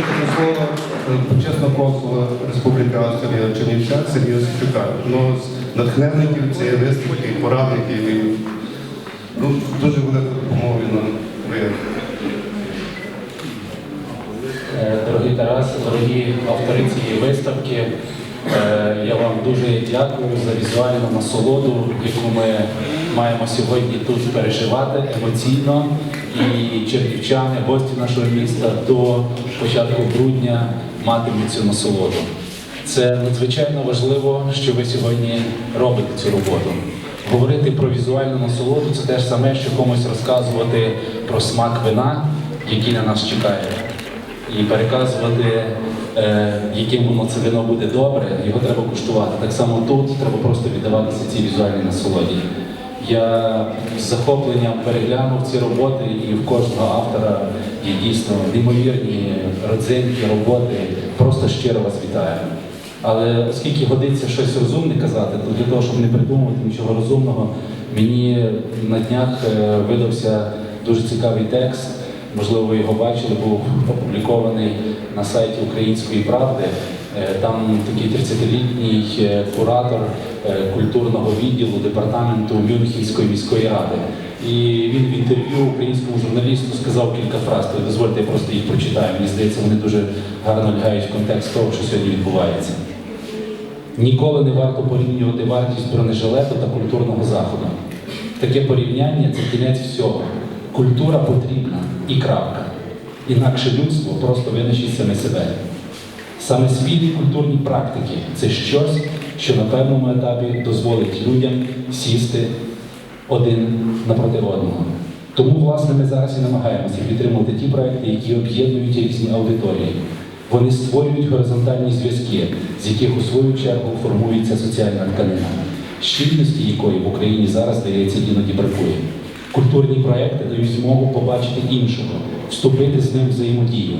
таке слово е, почесного консула Республіки Австрія Чернівця Сергія Осичука. Ну, з натхненників цієї виставки, порадників і ну, дуже велика допомога він нам виявив. Е, Дорогі Тарас, дорогі автори цієї виставки, я вам дуже дякую за візуальну насолоду, яку ми маємо сьогодні тут переживати емоційно. І чернівчани, гості нашого міста до початку грудня матимуть цю насолоду. Це надзвичайно важливо, що ви сьогодні робите цю роботу. Говорити про візуальну насолоду це те ж саме, що комусь розказувати про смак вина, який на нас чекає і переказувати, е, яким воно це вино буде добре, його треба куштувати. Так само тут треба просто віддаватися цій візуальній насолоді. Я з захопленням переглянув ці роботи, і в кожного автора є дійсно неймовірні родзинки, роботи. Просто щиро вас вітаю. Але оскільки годиться щось розумне казати, то для того, щоб не придумувати нічого розумного, мені на днях е, видався дуже цікавий текст. Можливо, ви його бачили, був опублікований на сайті Української правди. Е, Там такий 30-літній е, куратор е, культурного відділу департаменту Мюнхенської міської ради. І він в інтерв'ю українському журналісту сказав кілька фраз. То дозвольте, я просто їх прочитаю. Мені здається, вони дуже гарно лягають в контекст того, що сьогодні відбувається. Ніколи не варто порівнювати вартість бронежилету та культурного заходу. Таке порівняння це кінець всього. Культура потрібна і крапка. Інакше людство просто винищить саме себе. Саме спільні культурні практики це щось, що на певному етапі дозволить людям сісти один напроти одного. Тому, власне, ми зараз і намагаємося підтримувати ті проекти, які об'єднують різні аудиторії. Вони створюють горизонтальні зв'язки, з яких у свою чергу формується соціальна тканина, щільності якої в Україні зараз, здається, іноді бракує. Культурні проекти дають змогу побачити іншого, вступити з ним в взаємодію.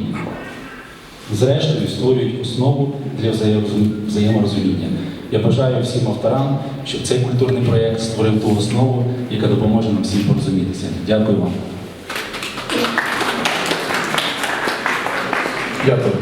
Зрештою, створюють основу для взаєморозуміння. Я бажаю всім авторам, щоб цей культурний проєкт створив ту основу, яка допоможе нам всім порозумітися. Дякую вам. Дякую.